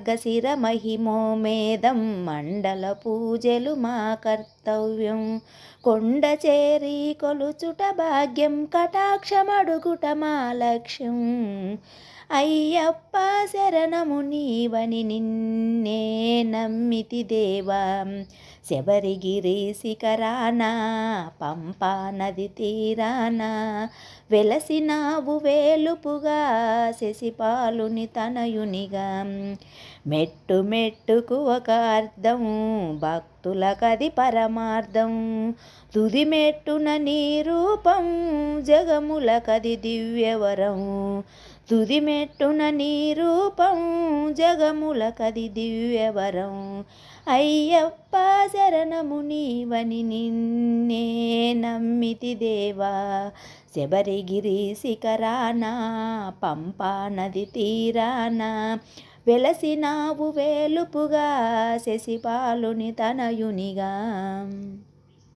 మార్గశిర మహిమోమేదం మండల పూజలు మా కర్తవ్యం. కొండ చేరి కొలుచుట భాగ్యం కటాక్షమడుగుట మా లక్ష్యం. అయ్యప్ప శరణము నీవని నిన్నే నమ్మితి దేవా. శబరిగిరి శిఖరాన పంపా నది తీరాన వెలసినావు వేలుపుగా శశిపాలుని తనయునిగా. మెట్టు మెట్టుకు ఒక అర్థం భక్తులకది పరమార్థం తుది మెట్టున నీ రూపం జగములకది దివ్యవరం. తుదిమెట్టున నీ రూపం జగములకది దివ్యవరం. అయ్యప్ప శరణము నీవని నిన్నే నమ్మితి దేవా. శబరిగిరి శిఖరాన పంపా నది తీరాన వెలసినావు వేలుపుగా శశిపాలుని తనయునిగా.